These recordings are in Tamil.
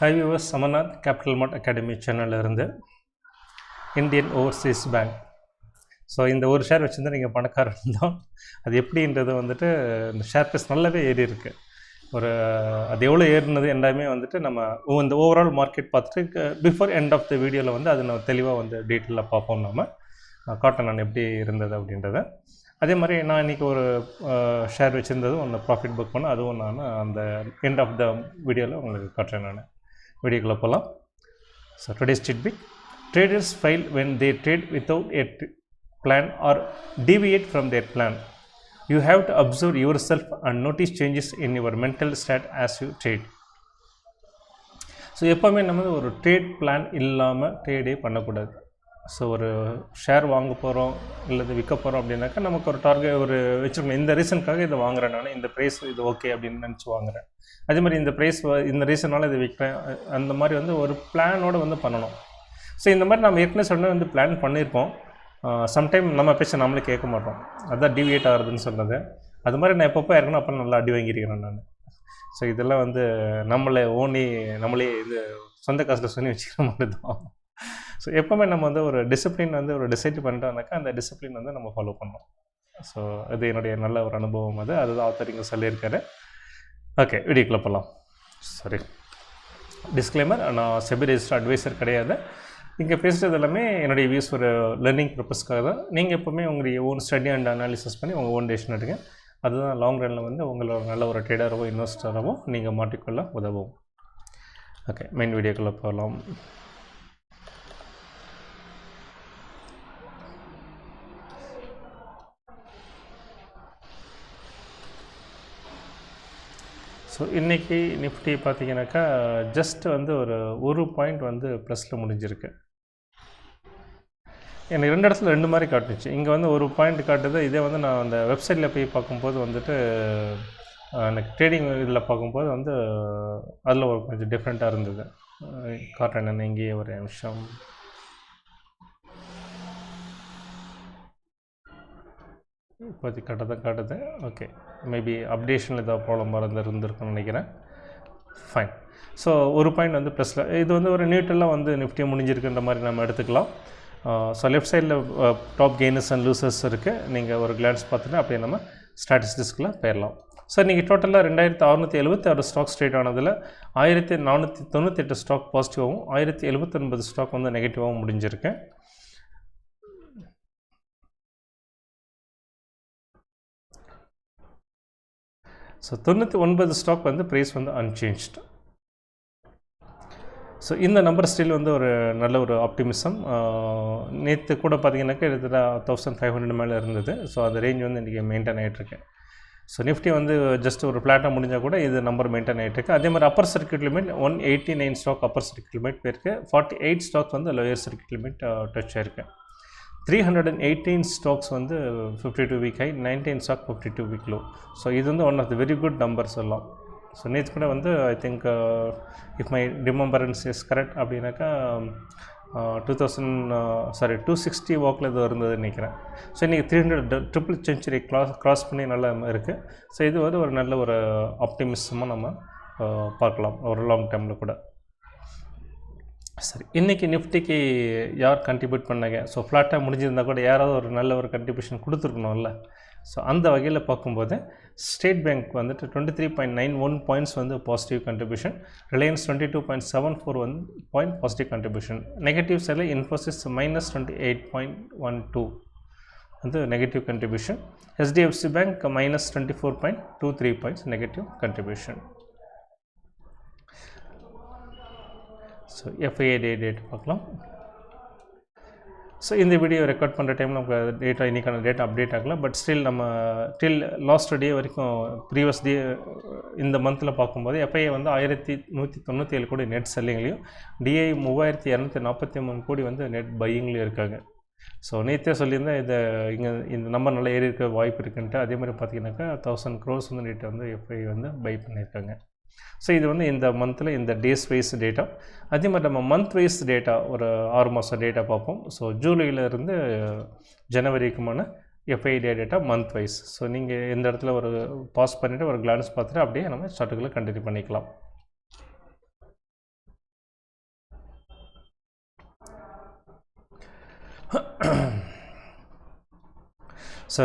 Hi viewers Samanath Capital Mart Academy சேனல்ல இருந்து இந்தியன் ஓவர்சீஸ் பேங்க் ஸோ இந்த ஒரு ஷேர் வச்சுருந்தா நீங்கள் பணக்காரர் இருந்தோம் அது எப்படின்றது வந்துட்டு இந்த ஷேர் ப்ரைஸ் நல்லாவே ஏறி இருக்குது ஒரு அது எவ்வளோ ஏறினது எல்லாமே வந்துட்டு நம்ம இந்த ஓவரால் மார்க்கெட் பார்த்துட்டு பிஃபோர் எண்ட் ஆஃப் த வீடியோவில் வந்து அது நம்ம தெளிவாக வந்து டீட்டெயிலாக பார்ப்போம் நம்ம காட்டன் நான் எப்படி இருந்தது அப்படின்றத. அதே மாதிரி நான் இன்றைக்கி ஒரு ஷேர் வச்சுருந்ததும் ஒன்று ப்ராஃபிட் புக் பண்ண அதுவும் நான் அந்த எண்ட் ஆஃப் த வீடியோவில் உங்களுக்கு காட்டுறேன் நான். வீடியோக்குள்ளே போகலாம் so today's titbit traders fail when they trade without a t- plan or deviate from their plan. You have to observe yourself and notice changes in your mental state as you trade. So எப்போவுமே நம்ம வந்து ஒரு ட்ரேட் பிளான் இல்லாமல் ட்ரேடே பண்ணக்கூடாது ஸோ ஒரு ஷேர் வாங்க போகிறோம் இல்லை விற்க போகிறோம் அப்படின்னாக்கா நமக்கு ஒரு டார்கெட் ஒரு வச்சுருக்கணும் இந்த ரீசனுக்காக இதை வாங்குறேன் நான் இந்த ப்ரைஸ் இது ஓகே அப்படின்னு நினச்சி வாங்குறேன். அதே மாதிரி இந்த ப்ரைஸ் இந்த ரீசனால் இதை விற்கிறேன் அந்த மாதிரி வந்து ஒரு பிளானோடு வந்து பண்ணணும். ஸோ இந்த மாதிரி நம்ம ஏற்கனவே சொன்ன வந்து பிளான் பண்ணியிருப்போம். சம்டைம் நம்ம பேச நம்மளே கேட்க மாட்டோம். அதுதான் டிவியேட் ஆகுதுன்னு சொன்னது. அது மாதிரி நான் எப்பப்போ இருக்கணும் அப்போ நல்லா அடி வாங்கியிருக்கிறேன் நான். ஸோ இதெல்லாம் வந்து நம்மளை ஓனி நம்மளே இது சொந்த காசில் சொல்லி வச்சுக்கிற மாதிரி தான். ஸோ எப்போவுமே நம்ம வந்து ஒரு டிசிப்ளின் வந்து ஒரு டிசைட் பண்ணிட்டோம்னாக்கா அந்த டிசிப்ளின் வந்து நம்ம ஃபாலோ பண்ணோம் ஸோ அது என்னுடைய நல்ல ஒரு அனுபவம் அது. அதுதான் ஆத்தர் இங்கே சொல்லியிருக்காரு. ஓகே வீடியோக்குள்ளே போகலாம் சரி டிஸ்க்ளைமர் நான் செபி ரெஜிஸ்டர் அட்வைசர் கிடையாது. இங்கே பேசுகிறது எல்லாமே என்னுடைய வியூஸ் ஒரு லேர்னிங் பர்பஸ்க்காக தான். நீங்கள் எப்போவுமே உங்களுடைய ஓன் ஸ்டடி அண்ட் அனாலிசிஸ் பண்ணி உங்கள் ஓன் டெசிஷன் எடுங்க. அதுதான் லாங் ரனில் வந்து உங்களோட நல்ல ஒரு ட்ரேடராகவோ இன்வெஸ்டராகவோ நீங்கள் மாட்டிக்கொள்ள உதவும். ஓகே மெயின் வீடியோக்குள்ளே போகலாம் ஸோ இன்றைக்கி நிஃப்டி பார்த்தீங்கன்னாக்கா ஜஸ்ட் வந்து ஒரு ஒரு பாயிண்ட் வந்து ப்ளஸில் முடிஞ்சிருக்கு. எனக்கு ரெண்டு இடத்துல ரெண்டு மாதிரி காட்டுச்சு. இங்கே வந்து ஒரு பாயிண்ட் காட்டுது. இதே வந்து நான் அந்த வெப்சைட்டில் போய் பார்க்கும்போது வந்துட்டு எனக்கு ட்ரேடிங் இதில் பார்க்கும்போது வந்து அதில் ஒரு கொஞ்சம் டிஃப்ரெண்ட்டாக இருந்தது. காட்டுறேன் நான் இங்கேயே ஒரு நிமிஷம். இப்போதைக்கு கரெக்டாக தான் காட்டுது. ஓகே மேபி அப்டேஷனில் ஏதாவது ப்ராப்ளம் மறந்து இருந்திருக்குன்னு நினைக்கிறேன். ஃபைன் ஸோ ஒரு பாயிண்ட் வந்து ப்ளஸில் இது வந்து ஒரு நியூட்ரலாக வந்து நிஃப்டி முடிஞ்சிருக்குன்ற மாதிரி நம்ம எடுத்துக்கலாம். ஸோ லெஃப்ட் சைடில் டாப் கெய்னர்ஸ் அண்ட் லூசர்ஸ் இருக்குது நீங்கள் ஒரு கிளான்ஸ் பார்த்துட்டு அப்படியே நம்ம ஸ்டாட்டிஸ்டிக்ஸில் போயிடலாம். சார் நீங்கள் டோட்டலாக ரெண்டாயிரத்தி அறுநூற்றி எழுபத்தி ஆறு ஸ்டாக் ஸ்ட்ரேட் ஆனதில் ஆயிரத்தி நானூற்றி தொண்ணூத்தெட்டு ஸ்டாக் பாசிட்டிவாகவும் ஆயிரத்தி எழுபத்தொன்பது ஸ்டாக் வந்து நெகட்டிவாகவும் முடிஞ்சிருக்கு. ஸோ தொண்ணூற்றி ஒன்பது ஸ்டாக் வந்து ப்ரைஸ் வந்து அன்சேஞ்ச்டு ஸோ இந்த நம்பர் ஸ்டில் வந்து ஒரு நல்ல ஒரு ஆப்டிமிசம் நேற்று கூட பார்த்தீங்கன்னாக்கா கிட்டத்தட்ட தௌசண்ட் ஃபைவ் ஹண்ட்ரட் மேலே இருந்தது. ஸோ அந்த ரேஞ்ச் வந்து இன்றைக்கி மெயின்டைன் ஆகிட்டுருக்கு ஸோ நிஃப்டி வந்து ஜஸ்ட் ஒரு ஃப்ளாட்டாக முடிஞ்சால் கூட இது நம்பர் மெயின்டைன் ஆகிட்டுருக்கு அதே மாதிரி upper circuit limit one eighty nine stock upper circuit limit போயிருக்கு. ஃபார்ட்டி எயிட் ஸ்டாக் வந்து லோயர் சர்க்கியூட் லிமிட் டச் ஆயிருக்கு. Three hundred and eighteen stocks வந்து fifty two week high nineteen stock fifty two week low so இது வந்து one of the very good numbers எல்லாம். ஸோ நேற்று கூட வந்து I think if my remembrance is correct அப்படின்னாக்கா two thousand sorry two sixty வாக்கில் இது இருந்தது நினைக்கிறேன். ஸோ இன்றைக்கி three hundred triple century cross cross பண்ணி நல்லா இருக்குது ஸோ இது வந்து ஒரு நல்ல ஒரு ஆப்டிமிசமாக நம்ம uh, பார்க்கலாம். ஒரு லாங் டைமில் கூட. சரி இன்றைக்கி நிஃப்டிக்கு யார் கண்ட்ரிபியூட் பண்ணாங்க? ஸோ ஃப்ளாட்டாக முடிஞ்சிருந்தா கூட யாராவது ஒரு நல்ல ஒரு கண்ட்ரிபியூஷன் கொடுத்துருக்கணும்ல. ஸோ அந்த வகையில் பார்க்கும்போது ஸ்டேட் பேங்க் வந்துட்டு twenty three point nine one points வந்து positive contribution Reliance twenty two point seven four வந்து பாயிண்ட் பாசிட்டிவ் கண்ட்ரிபியூஷன் நெகட்டிவ் சைடில் Infosys minus twenty eight point one two வந்து negative contribution HDFC bank minus twenty four point two three points negative contribution so FIA day date பார்க்கலாம். ஸோ இந்த வீடியோ ரெக்கார்ட் பண்ணுற டைமில் நமக்கு டேட்டா இன்றைக்கான டேட்டா அப்டேட் ஆகல. பட் ஸ்டில் நம்ம டில் லாஸ்ட் டே வரைக்கும் ப்ரீவியஸ் டே இந்த மந்தில் பார்க்கும்போது எஃப்ஐஏ வந்து ஆயிரத்தி நூற்றி தொண்ணூற்றி ஏழு கோடி நெட் செல்லிங்லேயும் டிஐ மூவாயிரத்தி இரநூத்தி நாற்பத்தி மூணு கோடி வந்து நெட் பையிங்லேயும் இருக்காங்க. ஸோ நேற்றே சொல்லியிருந்தேன் இதை இங்கே இந்த நம்பர் நல்லா ஏறி இருக்க வாய்ப்பு இருக்குன்ட்டு. அதே மாதிரி பார்த்தீங்கன்னாக்கா தௌசண்ட் க்ரோஸ் வந்து நேற்று வந்து எஃப்ஐ வந்து பை பண்ணியிருக்காங்க. ஸோ இது வந்து இந்த மந்தில் இந்த டேஸ் வைஸ் டேட்டா அதே மாதிரி நம்ம மந்த் வைஸ் டேட்டா ஒரு ஆறு மாதம் டேட்டா பார்ப்போம். ஸோ ஜூலையிலேருந்து ஜனவரிக்குமான எஃப்ஐடியா டேட்டா மந்த் வைஸ் ஸோ நீங்கள் எந்த இடத்துல ஒரு பாஸ் பண்ணிவிட்டு ஒரு கிளான்ஸ் பார்த்துட்டு அப்படியே நம்ம சார்ட்டுகளை கண்டினியூ பண்ணிக்கலாம். So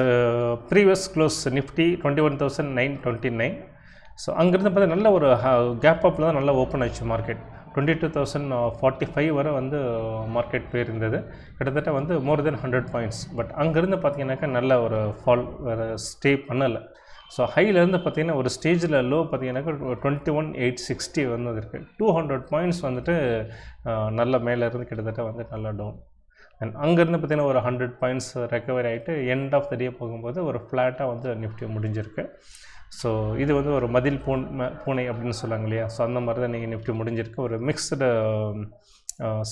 previous close Nifty twenty one thousand nine twenty nine so அங்கேருந்து பார்த்தா நல்ல ஒரு கேப் அப்பில் தான் நல்லா ஓப்பன் ஆச்சு market twenty two thousand forty five வரை வந்து uh, மார்க்கெட் போயிருந்தது. கிட்டத்தட்ட வந்து more than hundred points but அங்கேருந்து பார்த்தீங்கன்னாக்கா நல்ல ஒரு ஃபால் வேறு ஸ்டே பண்ணலை. ஸோ ஹைலேருந்து பார்த்தீங்கன்னா ஒரு ஸ்டேஜில் லோ பார்த்தீங்கன்னாக்கா டுவெண்ட்டி ஒன் எயிட் சிக்ஸ்டி வந்து இருக்குது டூ ஹண்ட்ரட் பாயிண்ட்ஸ் வந்துட்டு uh, நல்ல மேலேருந்து கிட்டத்தட்ட வந்து நல்லா டவுன் அண்ட் அங்கேருந்து பார்த்தீங்கன்னா ஒரு ஹண்ட்ரட் பாயிண்ட்ஸ் ரெக்கவரி ஆகிட்டு எண்ட் ஆஃப் த டே போகும்போது ஒரு ஃப்ளாட்டாக வந்து நிஃப்டி முடிஞ்சிருக்கு. ஸோ இது வந்து ஒரு மதில் பூன் பூனை அப்படின்னு சொல்லுவாங்க இல்லையா? ஸோ அந்த மாதிரி தான் நீங்கள் நிஃப்டி முடிஞ்சிருக்கு. ஒரு மிக்ஸ்டு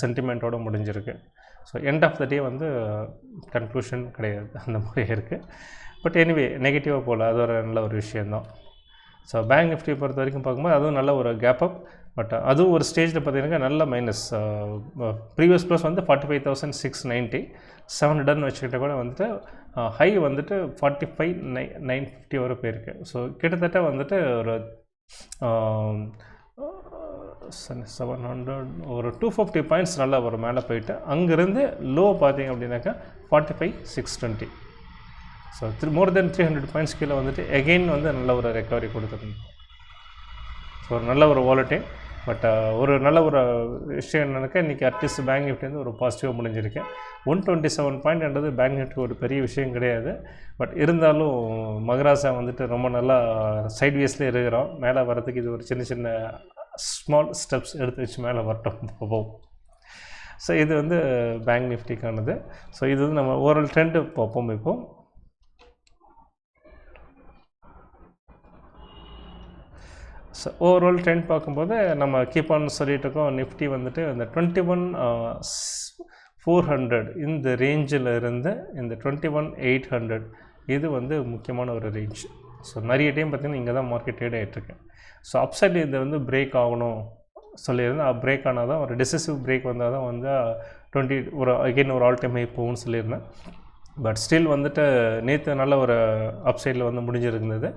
சென்டிமெண்ட்டோட முடிஞ்சிருக்கு. So end of the day வந்து கன்க்ளூஷன் கிடையாது. அந்த மாதிரி இருக்குது பட் எனிவே நெகட்டிவாக போகல அது ஒரு நல்ல ஒரு விஷயந்தான் ஸோ பேங்க் நிஃப்டியை பொறுத்த வரைக்கும் பார்க்கும்போது அதுவும் நல்ல ஒரு கேப் அப் பட் uh, அதுவும் ஒரு ஸ்டேஜில் பார்த்தீங்கன்னா நல்ல மைனஸ் ப்ரீவியஸ் ப்ளஸ் வந்து forty five thousand six ninety seven ஹண்ட்ரட்னு வச்சுக்கிட்ட கூட வந்துட்டு uh, ஹை வந்துட்டு forty five nine nine fifty வரை போயிருக்கு. ஸோ கிட்டத்தட்ட வந்துட்டு ஒரு um, செவன் ஹண்ட்ரட் ஒரு டூ ஃபிஃப்டி பாயிண்ட்ஸ் நல்லா ஒரு மேலே போயிட்டு அங்கேருந்து லோ பார்த்தீங்க அப்படின்னாக்கா forty five six twenty so three more than three hundred points கீழே வந்துட்டு எகெயின் வந்து நல்ல ஒரு ரெக்கவரி கொடுத்துருந்தோம் ஸோ ஒரு நல்ல ஒரு வாலெட்டே பட் uh, ஒரு நல்ல ஒரு விஷயம் என்னன்னாக்கா இன்றைக்கி அட்லீஸ்ட் பேங்க் நிஃப்டி வந்து ஒரு பாசிட்டிவாக முடிஞ்சிருக்கேன் ஒன் டுவெண்ட்டி செவன் பாயிண்ட்ன்றது பேங்க் நிஃப்டி ஒரு பெரிய விஷயம் கிடையாது. பட் இருந்தாலும் மகராசா வந்துட்டு ரொம்ப நல்லா சைட்வேஸ்லேயே இருக்கிறோம் மேலே வரதுக்கு இது ஒரு சின்ன சின்ன ஸ்மால் ஸ்டெப்ஸ் எடுத்து வச்சு மேலே வரட்டும். பார்ப்போம் ஸோ இது வந்து பேங்க் நிஃப்டிக்கானது ஸோ இது வந்து நம்ம ஓவரால் ட்ரெண்டு பார்ப்போம் இப்போது ஸோ ஓவரால் ட்ரெண்ட் பார்க்கும்போது நம்ம கீப் ஆன் சொல்லிட்டு இருக்கோம் நிஃப்டி வந்துட்டு இந்த டுவெண்ட்டி ஒன் ஃபோர் ஹண்ட்ரட் இந்த ரேஞ்சில் இருந்து இந்த டுவெண்ட்டி ஒன் எயிட் ஹண்ட்ரட் இது வந்து முக்கியமான ஒரு ரேஞ்ச் ஸோ நிறைய டைம் பார்த்திங்கன்னா இங்கே தான் மார்க்கெட் ட்ரேட் ஆகிட்டுருக்கேன் ஸோ அப்சைட் இது வந்து பிரேக் ஆகணும் சொல்லியிருந்தேன். பிரேக் ஆனால் தான் ஒரு டிசிசிவ் பிரேக் வந்தால் தான் வந்து uh, டுவெண்ட்டி ஒரு அகெயின் ஒரு ஆல் டைம் ஹை போகும்னு சொல்லியிருந்தேன். பட் ஸ்டில் வந்துட்டு நேற்று நல்ல ஒரு அப்சைடில் வந்து முடிஞ்சிருந்தது.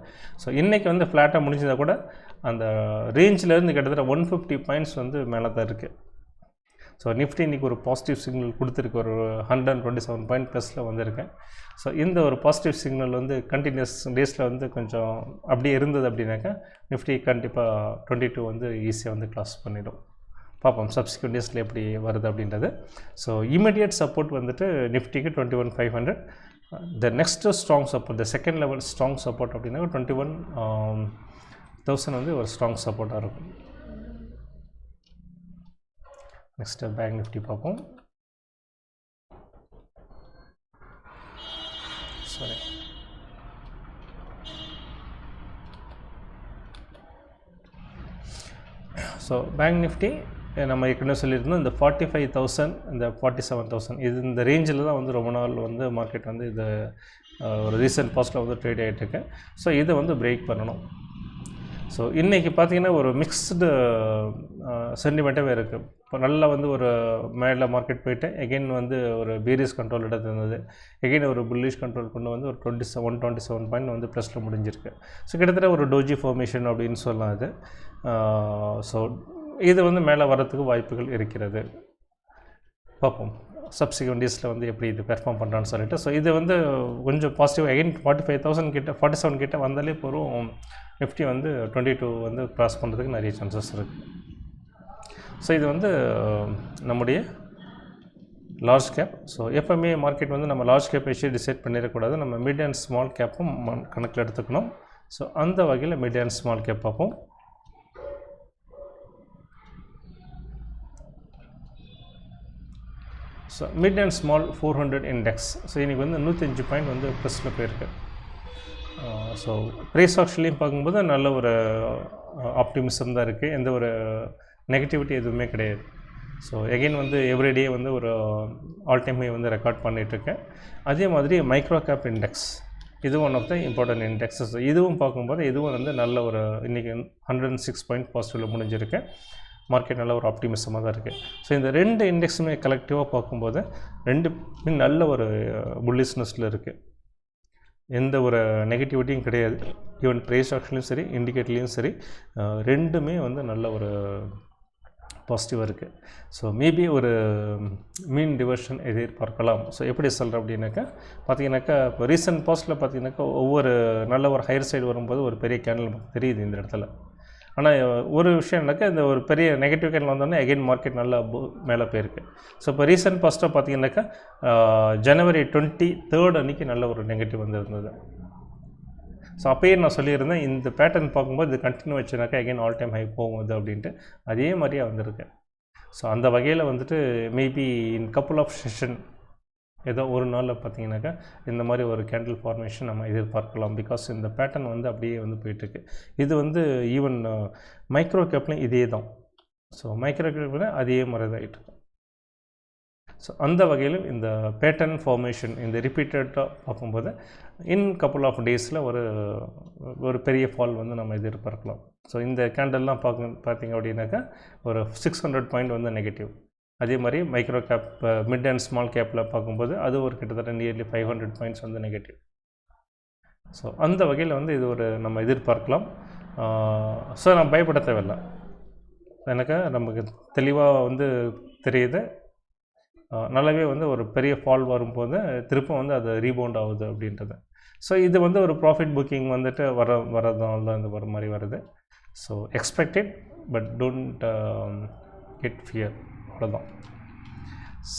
ஸோ இன்றைக்கி வந்து ஃப்ளாட்டாக முடிஞ்சதை கூட அந்த ரேஞ்சிலேருந்து கிட்டத்தட்ட ஒன் ஃபிஃப்டி பாயிண்ட்ஸ் வந்து மேலே தான் இருக்குது ஸோ நிஃப்டி இன்றைக்கி ஒரு பாசிட்டிவ் சிக்னல் கொடுத்துருக்கு. ஒரு hundred and twenty seven point ப்ளஸில் வந்திருக்கேன். ஸோ இந்த ஒரு பாசிட்டிவ் சிக்னல் வந்து கண்டினியூஸ் டேஸில் வந்து கொஞ்சம் அப்படியே இருந்தது அப்படின்னாக்கா நிஃப்டி கண்டிப்பாக டுவெண்ட்டி டூ வந்து ஈஸியாக வந்து க்ளாஸ் பண்ணிடும். பார்ப்போம் சப்சிக்வெண்ட் டேஸில் எப்படி வருது அப்படின்றது. ஸோ இமீடியட் சப்போர்ட் வந்துட்டு நிஃப்டிக்கு twenty one five hundred the next strong support the second level strong support அப்படின்னா டுவெண்ட்டி ஒன் தௌசண்ட் வந்து ஒரு ஸ்ட்ராங் சப்போர்ட்டாக இருக்கும். நெக்ஸ்ட்டு பேங்க் நிஃப்டி பார்ப்போம். சாரி ஸோ பேங்க் நிஃப்டி நம்ம ஏற்கனவே சொல்லியிருந்தோம் இந்த ஃபார்ட்டி ஃபைவ் தௌசண்ட் இந்த ஃபார்ட்டி செவன் தௌசண்ட் இது இந்த ரேஞ்சில் தான் வந்து ரொம்ப நாள் வந்து மார்க்கெட் வந்து இது eh, ஒரு ரீசெண்ட் பாஸ்ட்டில் வந்து ட்ரேட் ஆகிட்டுருக்கு ஸோ இதை வந்து பிரேக் பண்ணணும். ஸோ இன்றைக்கி பார்த்தீங்கன்னா ஒரு மிக்ஸ்டு சென்டிமெண்ட்டாகவே இருக்குது இப்போ நல்லா வந்து ஒரு மேலே மார்க்கெட் போயிட்டு எகெயின் வந்து ஒரு பீரிஸ் கண்ட்ரோல் எடுத்து இருந்தது. எகெயின் ஒரு புல்லிஷ் கண்ட்ரோல் கொண்டு வந்து ஒரு twenty seven one twenty seven point வந்து ப்ளஸில் முடிஞ்சிருக்கு. ஸோ கிட்டத்தட்ட ஒரு டோஜி ஃபார்மேஷன் அப்படின்னு சொல்லலாம் அது ஸோ uh, இது வந்து மேலே வரத்துக்கு வாய்ப்புகள் இருக்கிறது. பார்ப்போம். சப்சிக்வெண்ட் டேஸில் வந்து எப்படி இது பெர்ஃபார்ம் பண்ணுறான்னு சொல்லிட்டு. ஸோ இது வந்து கொஞ்சம் positive again forty five thousand கிட்ட ஃபார்ட்டி செவன் கிட்ட வந்தாலே போகிறோம் நிஃப்டி வந்து டுவெண்ட்டி டூ வந்து க்ராஸ் பண்ணுறதுக்கு நிறைய சான்சஸ் இருக்குது ஸோ இது வந்து நம்முடைய லார்ஜ் கேப் ஸோ எப்போவுமே மார்க்கெட் வந்து நம்ம லார்ஜ் கேப் வச்சு டிசைட் பண்ணிடக்கூடாது. நம்ம மிட் அண்ட் ஸ்மால் கேப்பும் கணக்கில் எடுத்துக்கணும். ஸோ அந்த வகையில் மிட் அண்ட் ஸ்மால் கேப் பார்ப்போம். So mid and small four hundred index so இன்றைக்கி வந்து நூற்றஞ்சு பாயிண்ட் வந்து ப்ளஸில் போயிருக்கு. ஸோ ப்ரே ஸ்டாக்ஸ்லேயும் பார்க்கும்போது நல்ல ஒரு ஆப்டிமிசம் தான் இருக்குது எந்த ஒரு நெகட்டிவிட்டி எதுவுமே கிடையாது. ஸோ எகெயின் வந்து எவ்ரிடே வந்து ஒரு ஆல் டைம் ஹை வந்து ரெக்கார்ட் பண்ணிகிட்ருக்கேன் அதே மாதிரி மைக்ரோ கேப் இண்டெக்ஸ் இது one of the important indexes இதுவும் பார்க்கும்போது இதுவும் வந்து நல்ல ஒரு இன்றைக்கி ஹண்ட்ரட் அண்ட் சிக்ஸ் பாயிண்ட் பாசிட்டிவில் முடிஞ்சிருக்கு. மார்க்கெட் நல்ல ஒரு ஆப்டிமிசமாக தான் இருக்குது ஸோ இந்த ரெண்டு இண்டெக்ஸுமே கலெக்டிவாக பார்க்கும்போது ரெண்டு நல்ல ஒரு புல்லிஷ்னஸில் இருக்குது எந்த ஒரு நெகட்டிவிட்டியும் கிடையாது. ஈவன் ப்ரைஸ் ஆக்ஷன்லையும் சரி இண்டிகேட்லேயும் சரி ரெண்டுமே வந்து நல்ல ஒரு பாசிட்டிவாக இருக்குது ஸோ மேபி ஒரு மீன் டிவர்ஷன் எதிர்பார்க்கலாம். ஸோ எப்படி சொல்கிறேன் அப்படின்னாக்கா பார்த்தீங்கன்னாக்கா இப்போ ரீசன்ட் போஸ்ட்டில் பார்த்தீங்கன்னாக்கா ஒவ்வொரு நல்ல ஒரு ஹையர் சைடு வரும்போது ஒரு பெரிய கேண்டில் தெரியுது இந்த இடத்துல. ஆனால் ஒரு விஷயம்னாக்கா இந்த ஒரு பெரிய நெகட்டிவ் கேண்டில் வந்தோடனே அகைன் மார்க்கெட் நல்லா மேலே போயிருக்கு. ஸோ இப்போ ரீசன்ட் ஃபஸ்ட்டாக பார்த்தீங்கன்னாக்கா ஜனவரி டுவெண்ட்டி தேர்ட் அன்னைக்கு நல்ல ஒரு நெகட்டிவ் வந்திருந்தது. ஸோ அப்பயே நான் சொல்லியிருந்தேன் இந்த பேட்டர்ன் பார்க்கும்போது இது கண்டினியூ வச்சுனாக்கா அகைன் ஆல் டைம் ஹை போகுது அப்படின்ட்டு. அதே மாதிரியே வந்திருக்கு. ஸோ அந்த வகையில் வந்துட்டு maybe in couple of session ஏதோ ஒரு நாளில் பார்த்தீங்கன்னாக்கா இந்த மாதிரி ஒரு கேண்டில் ஃபார்மேஷன் நம்ம எதிர்பார்க்கலாம். பிகாஸ் இந்த பேட்டர்ன் வந்து அப்படியே வந்து போயிட்டுருக்கு. இது வந்து ஈவன் மைக்ரோ கேப்லையும் இதே தான் ஸோ மைக்ரோ கேப்லையும் அதே மாதிரி தான் ஆகிட்டு ஸோ அந்த வகையிலும் இந்த பேட்டர்ன் ஃபார்மேஷன் இந்த ரிப்பீட்டடாக பார்க்கும்போது இன் கப்புள் ஆஃப் டேஸில் ஒரு ஒரு பெரிய ஃபால் வந்து நம்ம எதிர்பார்க்கலாம். ஸோ இந்த கேண்டல்லாம் பார்க்க பார்த்தீங்க அப்படின்னாக்கா ஒரு சிக்ஸ் ஹண்ட்ரட் பாயிண்ட் வந்து நெகட்டிவ் அதே மாதிரி micro cap mid and small கேப்பில் பார்க்கும்போது அது ஒரு கிட்டத்தட்ட நியர்லி ஃபைவ் ஹண்ட்ரட் பாயிண்ட்ஸ் வந்து நெகட்டிவ் ஸோ அந்த வகையில் வந்து இது ஒரு நம்ம எதிர்பார்க்கலாம். ஸோ நம்ம பயப்பட தேவையில்லை. எனக்கு நமக்கு தெளிவாக வந்து தெரியுது. நல்லாவே வந்து ஒரு பெரிய ஃபால் வரும்போது திரும்ப வந்து அது ரீபவுண்ட் ஆகுது அப்படின்றது. ஸோ இது வந்து ஒரு ப்ராஃபிட் புக்கிங் வந்துட்டு வர வரதுனால தான் இந்த வர மாதிரி வருது. So expected but don't get fear அவ்வளோதான்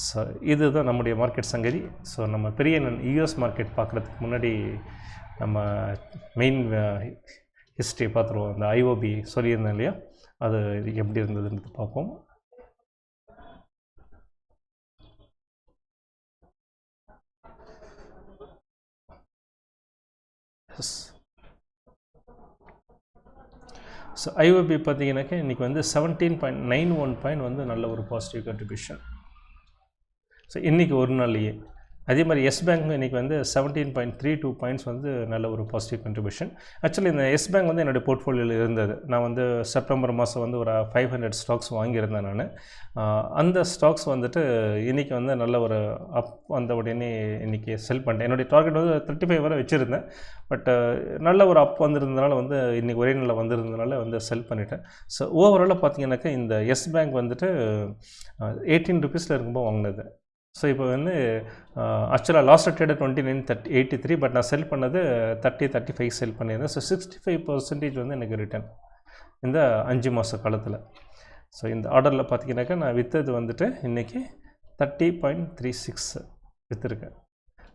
ஸோ இதுதான் நம்முடைய மார்க்கெட் சங்கதி. ஸோ நம்ம பெரிய யூஎஸ் மார்க்கெட் பார்க்குறதுக்கு முன்னாடி நம்ம மெயின் ஹிஸ்ட்ரி uh, பார்த்துருவோம். அந்த ஐஓபி சொல்லியிருந்தேன் இல்லையா? அது எப்படி இருந்ததுன்றது பார்ப்போம். எஸ் ஸோ ஐஓபி பார்த்தீங்கன்னாக்கா இன்றைக்கி வந்து seventeen point nine one point வந்து நல்ல ஒரு பாசிட்டிவ் கண்ட்ரிபியூஷன் ஸோ இன்றைக்கி ஒரு நாள்லேயே அதே மாதிரி எஸ் பேங்க் இன்றைக்கி வந்து seventeen point three two points வந்து நல்ல ஒரு பாசிட்டிவ் கண்ட்ரிபியூஷன் ஆக்சுவலி இந்த எஸ் பேங்க் வந்து என்னுடைய போர்ட்ஃபோலியோவில் இருந்தது. நான் வந்து செப்டம்பர் மாதம் வந்து ஒரு ஃபைவ் ஹண்ட்ரட் ஸ்டாக்ஸ் வாங்கியிருந்தேன் நான். அந்த ஸ்டாக்ஸ் வந்துட்டு இன்றைக்கி வந்து நல்ல ஒரு அப் வந்த உடனே இன்றைக்கி செல் பண்ணிட்டேன். என்னுடைய டார்கெட் வந்து தேர்ட்டி ஃபைவ் வரை வச்சுருந்தேன். பட் நல்ல ஒரு அப் வந்திருந்தனால வந்து இன்றைக்கி ஒரே நாளில் வந்திருந்தனால வந்து செல் பண்ணிட்டேன். ஸோ ஓவராலாக பார்த்தீங்கன்னாக்கா இந்த எஸ் பேங்க் வந்துட்டு எயிட்டீன் ருபீஸில் இருக்கும்போது வாங்கினது. ஸோ இப்போ வந்து ஆக்சுவலாக last trade twenty nine thirty eighty three but நான் செல் பண்ணது தேர்ட்டி தேர்ட்டி ஃபைவ் செல் பண்ணியிருந்தேன். ஸோ சிக்ஸ்டி ஃபைவ் பர்சன்டேஜ் வந்து எனக்கு ரிட்டர்ன் இந்த அஞ்சு மாத காலத்தில். ஸோ இந்த ஆர்டரில் பார்த்தீங்கன்னாக்கா நான் விற்றது வந்துட்டு இன்றைக்கி தேர்ட்டி பாயிண்ட் த்ரீ சிக்ஸ் விற்றுருக்கேன்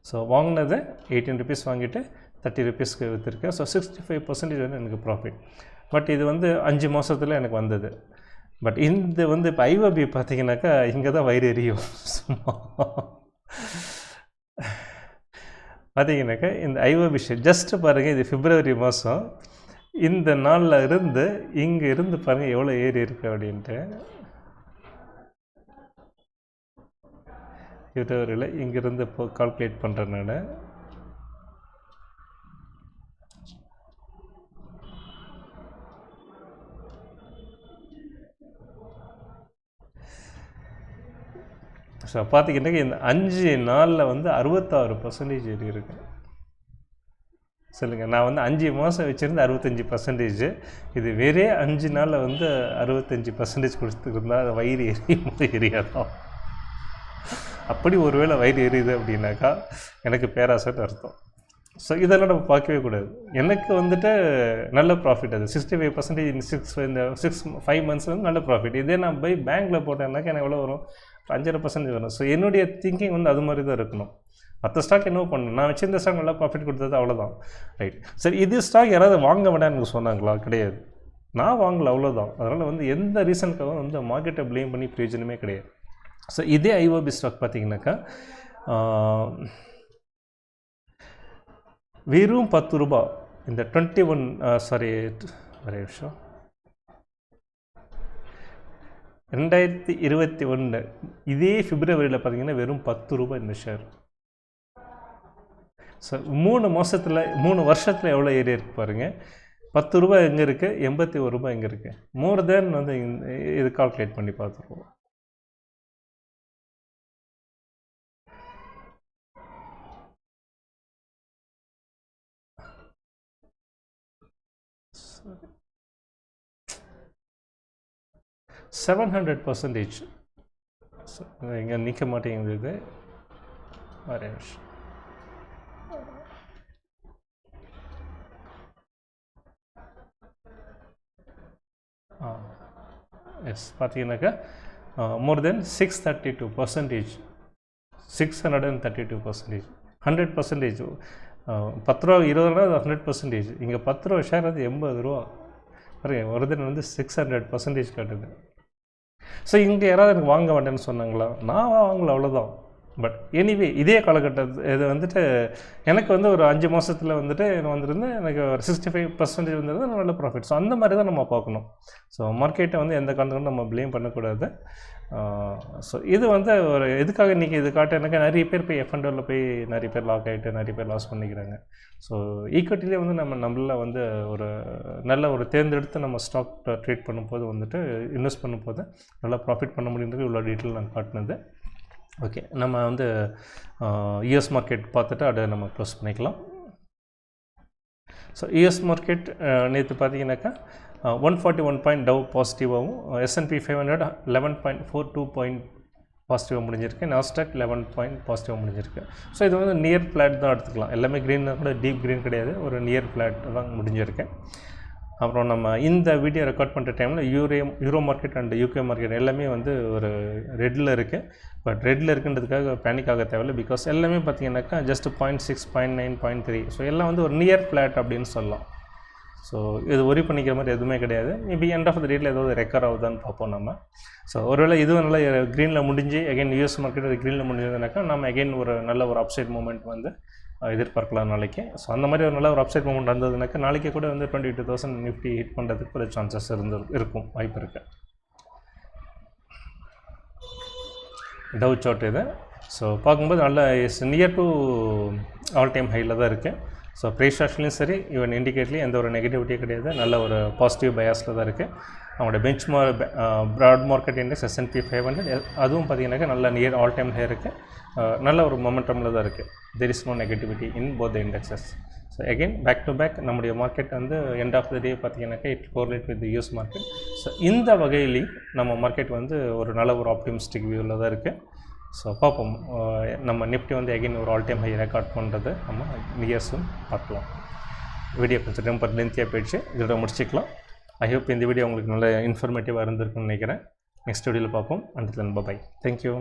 ஸோ வாங்கினது எயிட்டீன் ருபீஸ் வாங்கிட்டு தேர்ட்டி ருபீஸ்க்கு விற்றுருக்கேன் ஸோ சிக்ஸ்டி ஃபைவ் பர்சன்டேஜ் வந்து எனக்கு ப்ராஃபிட் பட் இது வந்து அஞ்சு மாதத்தில் எனக்கு வந்தது. பட் இந்த வந்து இப்போ ஐஓபி பார்த்தீங்கன்னாக்கா இங்கே தான் வயிறு எரியும். சும்மா. பார்த்தீங்கன்னாக்கா இந்த ஐஓபி ஷேர் ஜஸ்ட்டு பாருங்கள் இது பிப்ரவரி மாதம் இந்த நாளில் இருந்து இங்கே இருந்து பாருங்கள் எவ்வளோ ஏறி இருக்கு அப்படின்ட்டு. பிப்ரவரியில் இங்கேருந்து இப்போ கால்குலேட் பண்ணுறேன் நான். ஸோ பார்த்தீங்கன்னா இந்த அஞ்சு நாளில் வந்து அறுபத்தாறு பர்சன்டேஜ் ஏறி இருக்கு. சொல்லுங்கள் நான் வந்து அஞ்சு மாதம் வச்சுருந்து அறுபத்தஞ்சி பர்சன்டேஜ் இது வேறே அஞ்சு நாளில் வந்து அறுபத்தஞ்சி பர்சன்டேஜ் கொடுத்துருந்தா அது வயிறு எரியும் எரியாதான் அப்படி ஒருவேளை வயிறு எரியுது அப்படின்னாக்கா எனக்கு பேராசைன்னு அர்த்தம். ஸோ இதெல்லாம் நம்ம பார்க்கவே கூடாது. எனக்கு வந்துட்டு நல்ல ப்ராஃபிட் அது. சிக்ஸ்டி ஃபைவ் பர்சன்டேஜ் இந்த சிக்ஸ் இந்த சிக்ஸ் ஃபைவ் மந்த்ஸ் வந்து நல்ல ப்ராஃபிட் இதே நான் போய் பேங்க்கில் போட்டேன்னாக்கா எனக்கு எவ்வளோ வரும்? அஞ்சரை பர்சன்டேஜ் வரும். ஸோ என்னுடைய திங்கிங் வந்து அது மாதிரி தான் இருக்கணும். மற்ற ஸ்டாக் என்ன பண்ணணும். நான் வச்சிருந்த ஸ்டாக் நல்லா ப்ராஃபிட் கொடுத்தது அவ்வளோதான் ரைட் சரி இது ஸ்டாக் யாராவது வாங்க வேண்டாம்னு எனக்கு சொன்னாங்களா? கிடையாது. நான் வாங்கல அவ்வளோதான் அதனால் வந்து எந்த ரீசனுக்காகவும் வந்து மார்க்கெட்டை ப்ளேம் பண்ணி பிரயோஜனமே கிடையாது. ஸோ இதே ஐஓபி ஸ்டாக் பார்த்தீங்கன்னாக்கா வெறும் பத்து ரூபா. இந்த டுவெண்ட்டி ஒன் சாரி ஒரே விஷயம் ரெண்டாயிரத்தி இருபத்தி ஒன்று இதே பிப்ரவரியில் பார்த்தீங்கன்னா வெறும் பத்து ரூபாய் இந்த ஷேர் ஸோ மூணு மாதத்தில் மூணு வருஷத்தில் எவ்வளோ ஏறி இருக்கு பாருங்கள் பத்து ரூபாய் எங்கே இருக்குது எண்பத்தி ஒரு ரூபாய் எங்கே இருக்குது மோர் தேன் வந்து இது கால்குலேட் பண்ணி பார்த்துருவோம் செவன் ஹண்ட்ரட் பர்சன்டேஜ் இங்கே நிற்க மாட்டேங்குது. இது ஒரே நிமிஷம். ஆ எஸ் பார்த்தீங்கன்னாக்கா more than six thirty two percentage six hundred and thirty two percentage hundred percentage பத்து ரூபா இருபது ரூபா அது ஹண்ட்ரட் பர்சன்டேஜ் இங்கே பத்து ரூபா ஷேர் அது எண்பது ரூபா. பாருங்க ஒரு தினம் வந்து சிக்ஸ் ஹண்ட்ரட் பர்சன்டேஜ் காட்டுது. ஸோ இங்கே யாராவது எனக்கு வாங்க வேண்டேன்னு சொன்னாங்களா? நான் வாங்கல அவ்வளோதான் பட் எனிவே இதே காலகட்டத்து இது வந்துட்டு எனக்கு வந்து ஒரு அஞ்சு மாதத்தில் வந்துட்டு நான் வந்திருந்து எனக்கு ஒரு சிக்ஸ்டி ஃபைவ் பர்சன்டேஜ் வந்திருந்தா நல்ல ப்ராஃபிட் ஸோ அந்த மாதிரி தான் நம்ம பார்க்கணும். ஸோ மார்க்கெட்டை வந்து எந்த காரணத்துக்கும் நம்ம ப்ளேம் பண்ணக்கூடாது. ஸோ இது வந்து ஒரு எதுக்காக இன்றைக்கி இது காட்டுனாக்கா நிறைய பேர் போய் எஃப்என்டோவில் போய் நிறைய பேர் லாக் ஆகிட்டு நிறைய பேர் லாஸ் பண்ணிக்கிறாங்க. ஸோ ஈக்விட்டிலே வந்து நம்ம நம்மள வந்து ஒரு நல்ல ஒரு தேர்ந்தெடுத்து நம்ம ஸ்டாக் ட்ரேட் பண்ணும்போது வந்துட்டு இன்வெஸ்ட் பண்ணும்போது நல்லா ப்ராஃபிட் பண்ண முடியுன்றது இவ்வளோ டீட்டெயில் நான் காட்டினது. ஓகே நம்ம வந்து யூஎஸ் மார்க்கெட் பார்த்துட்டு அதை நம்ம க்ளோஸ் பண்ணிக்கலாம். ஸோ யூஎஸ் மார்க்கெட் நேற்று பார்த்தீங்கன்னாக்கா one forty one point Dow பாசிட்டிவாகவும் S and P five hundred eleven point four two point பாசிட்டிவாக முடிஞ்சிருக்கு. நாஸ்டாக் லெவன் பாயிண்ட் பாசிட்டிவாக முடிஞ்சிருக்கு. ஸோ இது வந்து நியர் ஃப்ளாட் தான் எடுத்துக்கலாம். எல்லாமே க்ரீன் கூட டீப் க்ரீன் கிடையாது. ஒரு நியர் ஃப்ளாட் தான் முடிஞ்சிருக்கு. அப்புறம் நம்ம இந்த வீடியோ ரெக்கார்ட் பண்ணுற டைமில் யூரே euro market and UK market எல்லாமே வந்து ஒரு ரெட்டில் இருக்குது பட் ரெட்டில் இருக்குன்றதுக்காக பேனிக் ஆக தேவையில்லை. பிகாஸ் எல்லாமே பார்த்தீங்கன்னாக்கா just point six point nine point three so எல்லாம் வந்து ஒரு நியர் ஃப்ளாட் அப்படின்னு சொல்லலாம். ஸோ இது ஒரி பண்ணிக்கிற மாதிரி எதுவுமே கிடையாது. மேபி எண்ட் ஆஃப் த டேட்டில் ஏதாவது ரெக்கர் ஆகுதான்னு பார்ப்போம் நம்ம. ஸோ ஒருவேளை இதுவும் நல்லா க்ரீனில் முடிஞ்சு அகைன் யூஎஸ் மார்க்கெட் க்ரீனில் முடிஞ்சதுனாக்கா நம்ம அகைன் ஒரு நல்ல ஒரு அப்சைட் மூமெண்ட் வந்து எதிர்பார்க்கலாம் நாளைக்கு. ஸோ அந்த மாதிரி ஒரு நல்ல ஒரு அப்சைட் மூமெண்ட் வந்ததுனாக்கா நாளைக்கு கூட வந்து twenty two thousand Nifty hit பண்ணுறதுக்கு ஒரு சான்சஸ் இருந்து இருக்கும். வாய்ப்பு இருக்குது டவு சார்ட் இது. ஸோ பார்க்கும்போது நல்ல is near to all time ஹையில் தான் இருக்குது ஸோ ப்ரீஷாஷ்லேயும் சரி ஈவன் இண்டிகேட்லேயும் எந்த ஒரு நெகட்டிவிட்டியும் கிடையாது. நல்ல ஒரு பாசிட்டிவ் பயாஸில் தான் இருக்குது அவங்களோட benchmark broad market index S and P five hundred அதுவும் பார்த்தீங்கன்னாக்கா நல்ல நியர் ஆல் டைம் ஹை இருக்குது நல்ல ஒரு மொமெண்டமில் தான் இருக்குது there is no negativity in both indexes so again back to back நம்முடைய மார்க்கெட் வந்து எண்ட் ஆஃப் த டே பார்த்தீங்கன்னாக்கா it correlate with US market so இந்த வகையிலையும் நம்ம மார்க்கெட் வந்து ஒரு நல்ல ஒரு ஆப்டிமிஸ்டிக் வியூவில் தான் இருக்குது ஸோ பார்ப்போம். நம்ம நிஃப்டி வந்து எகைன் ஒரு ஆல் டைம் ஹை ரெக்கார்ட் பண்ணுறது நம்ம நியர்ஸும் பார்க்கலாம். வீடியோ கொஞ்சம் ரொம்ப லென்த்தியாக போயிடுச்சு. இதோட முடிச்சிக்கலாம். ஐ ஹோப் இந்த வீடியோ உங்களுக்கு நல்ல இன்ஃபர்மேட்டிவாக இருந்திருக்குன்னு நினைக்கிறேன். நெக்ஸ்ட் வீடியோவில் பார்ப்போம். And then bye thank you